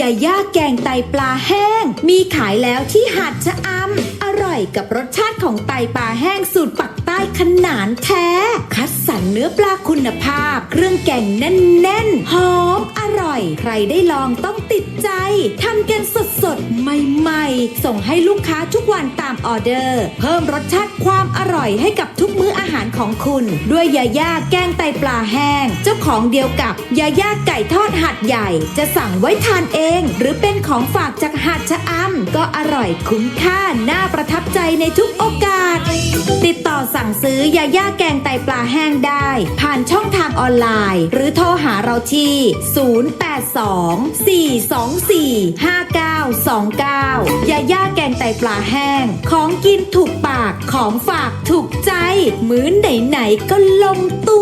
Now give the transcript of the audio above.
ยาย่าแกงไตปลาแห้ง มีขายแล้วที่หาดชะอำอร่อยกับรสชาติของไตปลาแห้งสูตรปักใต้ขนาดแท้ คัดสรรเนื้อปลาคุณภาพ เครื่องแกงแน่นๆหอมอร่อย ใครได้ลองต้องติดใจทำกันสดๆ ใหม่ๆ ส่งให้ลูกค้าทุกวันตามออเดอร์ เพิ่มรสชาติความอร่อยให้กับทุกมื้ออาหารของคุณ ด้วยยาย่าแกงไตปลาแห้ง เจ้าของเดียวกับยาย่าไก่ทอดหัดใหญ่ จะสั่งไว้ทานเอง หรือเป็นของฝากจากหาดชะอำก็อร่อยคุ้มค่าน่าประทับใจในทุกโอกาส ติดต่อสั่งซื้อยาย่าแกงไตปลาแห้งได้ ผ่านช่องทางออนไลน์ หรือโทรหาเราที่ 082 424 5929ยาย่าแกงไตปลาแห้ง ของกินถูกปากของฝากถูกใจ มื้อไหนๆก็ลงตัว